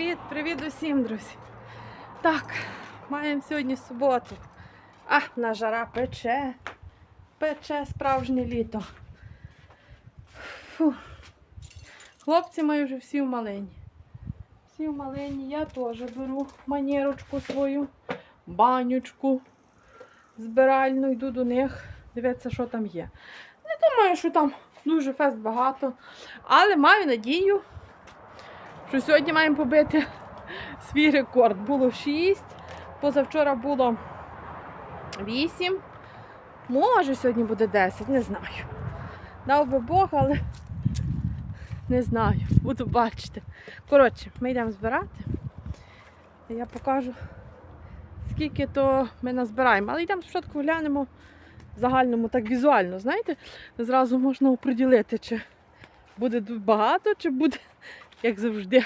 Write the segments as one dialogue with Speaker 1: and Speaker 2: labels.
Speaker 1: Привіт, привіт усім, друзі. Так, маємо сьогодні суботу. А, на жара пече. Пече справжнє літо. Фу. Хлопці мої вже всі в малині. Всі в малині. Я теж беру манірочку свою, банючку збиральну, йду до них. Дивитися, що там є. Не думаю, що там дуже фест багато. Але маю надію, що сьогодні маємо побити свій рекорд. Було 6, позавчора було 8. Може, сьогодні буде 10, не знаю. Дав би Бог, але не знаю, буду бачити. Коротше, ми йдемо збирати. Я покажу, скільки то ми назбираємо. Але йдемо спочатку глянемо в загальному, так візуально, знаєте, зразу можна оприділити, чи буде багато, чи буде як завжди.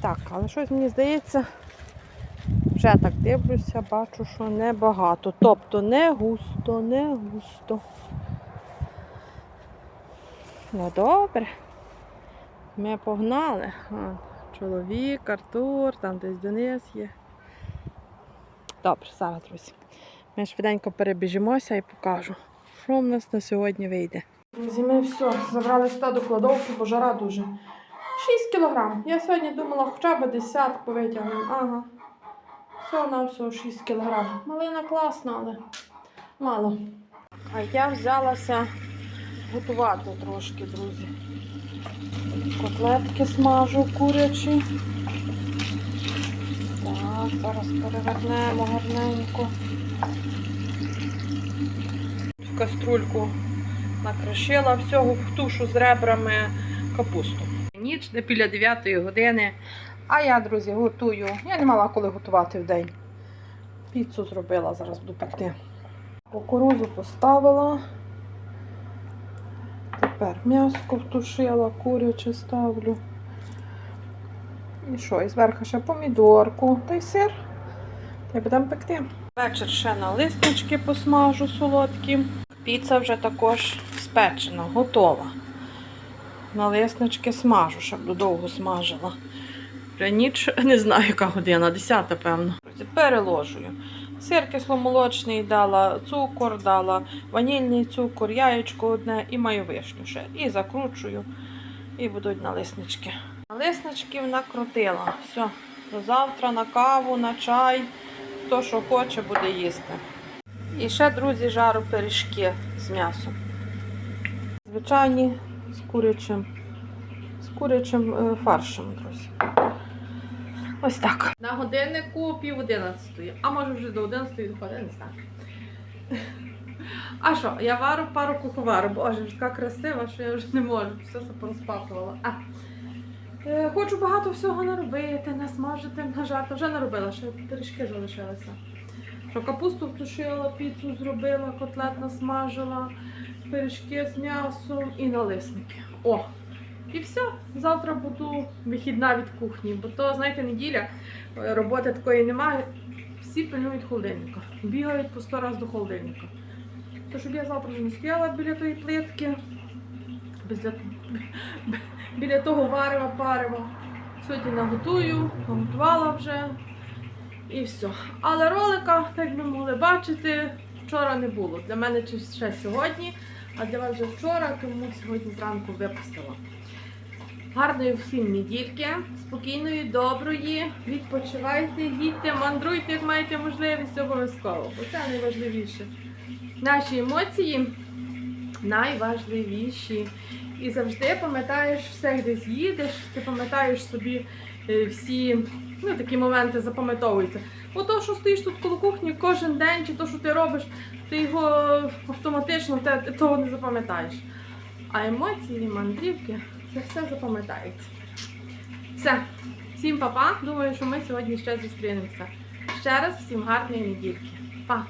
Speaker 1: Так, але щось мені здається, вже так дивлюся, бачу, що небагато. Тобто не густо, не густо. Ну добре. Ми погнали. Чоловік, Артур, там десь Денис є. Добре, зараз, друзі. Ми швиденько перебіжимося і покажу, що в нас на сьогодні вийде. Друзі, ми все, забрали сюди до кладовки, бо жара дуже. 6 кілограм. Я сьогодні думала, хоча б десятку витягнемо. Ага. Все на все 6 кілограм. Малина класна, але мало. А я взялася готувати трошки, друзі. Котлетки смажу курячі. Так, зараз перевернемо гарненько. В каструльку накришила всього в з ребрами капусту. Ніч де біля 9 години. А я, друзі, готую. Я не мала коли готувати в день. Піцу зробила, зараз буду пекти. Кукурузу поставила. Тепер м'яско втушила, куряче ставлю. І що, і зверху ще помідорку та й сир. І будемо пекти. Вечір ще на листочки посмажу солодкі. Піца вже також спечена, готова. Налиснички смажу, щоб довго смажила. Ніч, не знаю, яка година, 10, певно. Переложую. Сир кисломолочний дала, цукор дала, ванільний цукор, яєчко одне і маю вишню ще. І закручую, і будуть налиснички. Налисничків накрутила. Все, до завтра на каву, на чай. Хто що хоче, буде їсти. І ще, друзі, жару пиріжки з м'ясом. Звичайні з курячим, з курячим е, фаршем, друзі. Ось так. На годиннику пів одинадцятої, а може вже до одинадцятої доходить, не знаю. А що, я вару пару куховару, боже, вже така красива, що я вже не можу, все це порозпакувала. А. Е, Хочу багато всього наробити, насмажити, нажарти. Вже наробила, ще пиріжки залишилися. Що капусту втушила, піцу зробила, котлет насмажила, пиріжки з м'ясом і налисники. О! І все. Завтра буду вихідна від кухні, бо то, знаєте, неділя, е, роботи такої немає. Всі пильнують холодильника, бігають по 100 разів до холодильника. То щоб я завтра вже не стояла біля тої плитки, біля, біля того варева парива. Сьогодні наготую, наготувала вже. І все. Але ролика, так би могли бачити, вчора не було. Для мене чи ще сьогодні, а для вас вже вчора, тому сьогодні зранку випустила. Гарної всім недільки, спокійної, доброї. Відпочивайте, їдьте, мандруйте, як маєте можливість обов'язково. Бо це найважливіше. Наші емоції найважливіші. І завжди пам'ятаєш все, десь їдеш, ти пам'ятаєш собі всі ну, такі моменти запам'ятовуються. Бо то, що стоїш тут коло кухні кожен день, чи то, що ти робиш, ти його автоматично те, того не запам'ятаєш. А емоції, мандрівки, це все запам'ятається. Все, всім па-па. Думаю, що ми сьогодні ще зустрінемося. Ще раз всім гарної недільки. Па!